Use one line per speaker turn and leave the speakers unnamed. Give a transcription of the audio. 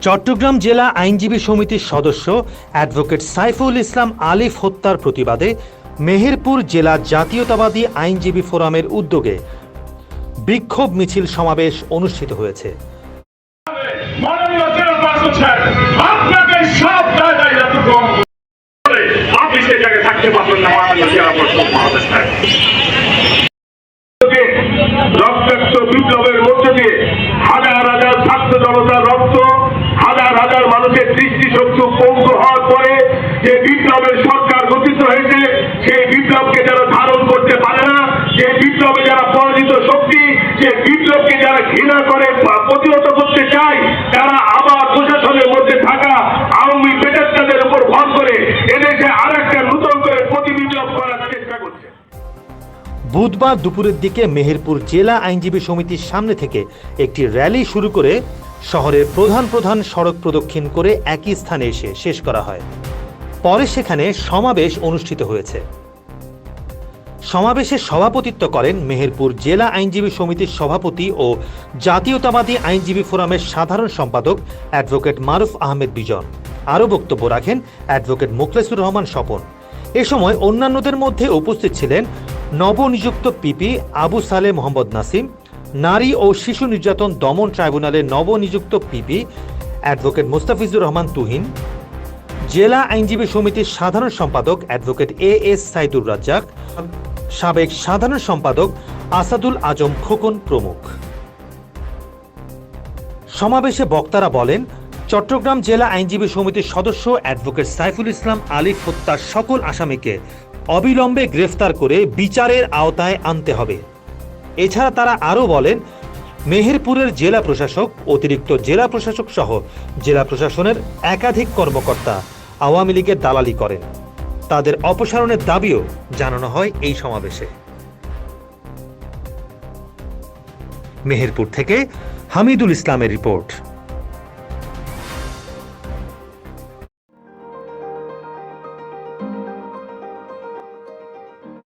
চট্টগ্রাম জেলা আইনজীবী সমিতির সদস্য অ্যাডভোকেট সাইফুল ইসলাম আলিফ হত্যার প্রতিবাদে মেহেরপুর জেলা জাতীয়তাবাদী আইনজীবী ফোরামের উদ্যোগে বিক্ষোভ মিছিল সমাবেশ অনুষ্ঠিত হয়েছে।
জায়গায় থাকতে পারবেন না বিপ্লবকে যারা ধারণ করতে পারে না যে বিপ্লবে যারা পরাজিত শক্তি যে বিপ্লবকে যারা ঘৃণা করে প্রতিহত করতে চায়, তারা আবার প্রশাসনের মধ্যে থাকা আওয়ামী পেটাত্তাদের উপর ভর করে এদেশে আর একটা নতুন করে প্রতিবিপ্লব করার চেষ্টা করছে।
বুধবার দুপুরের দিকে মেহেরপুর জেলা আইনজীবী সমিতির সামনে থেকে একটি র্যালি শুরু করে শহরের প্রধান প্রধান সড়ক প্রদক্ষিণ করে একই স্থানে এসে শেষ করা হয়। পরে সেখানে সমাবেশ অনুষ্ঠিত হয়েছে। সমাবেশে সভাপতিত্ব করেন মেহেরপুর জেলা আইনজীবী সমিতির সভাপতি ও জাতীয়তাবাদী আইনজীবী ফোরামের সাধারণ সম্পাদক অ্যাডভোকেট মারুফ আহমেদ বিজন। আরও বক্তব্য রাখেন অ্যাডভোকেট মোখলেসুর রহমান স্বপন। এ সময় অন্যান্যদের মধ্যে উপস্থিত ছিলেন নবনিযুক্ত পিপি আবু সালে মোহাম্মদ নাসিম, নারী ও শিশু নির্যাতন দমন ট্রাইব্যুনালের নবনিযুক্ত পিপি অ্যাডভোকেট মোস্তাফিজুর রহমান তুহিন, জেলা আইনজীবী সমিতির সাধারণ সম্পাদক advocate A S Saidur Razzak সাবেক সাধারণ সম্পাদক আসাদুল আজম খোকন প্রমুখ। সমাবেশে বক্তারা বলেন, চট্টগ্রাম জেলা আইনজীবী সমিতির সদস্য অ্যাডভোকেট সাইফুল ইসলাম আলিফ হত্যার সকল আসামিকে অবিলম্বে গ্রেফতার করে বিচারের আওতায় আনতে হবে। এছাড়া তারা আরও বলেন, মেহেরপুরের জেলা প্রশাসক, অতিরিক্ত জেলা প্রশাসক সহ জেলা প্রশাসনের একাধিক কর্মকর্তা আওয়ামী লীগের দালালি করেন। তাদের অপসারণের দাবিও জানানো হয় এই সমাবেশে। মেহেরপুর থেকে হামিদুল ইসলামের রিপোর্ট।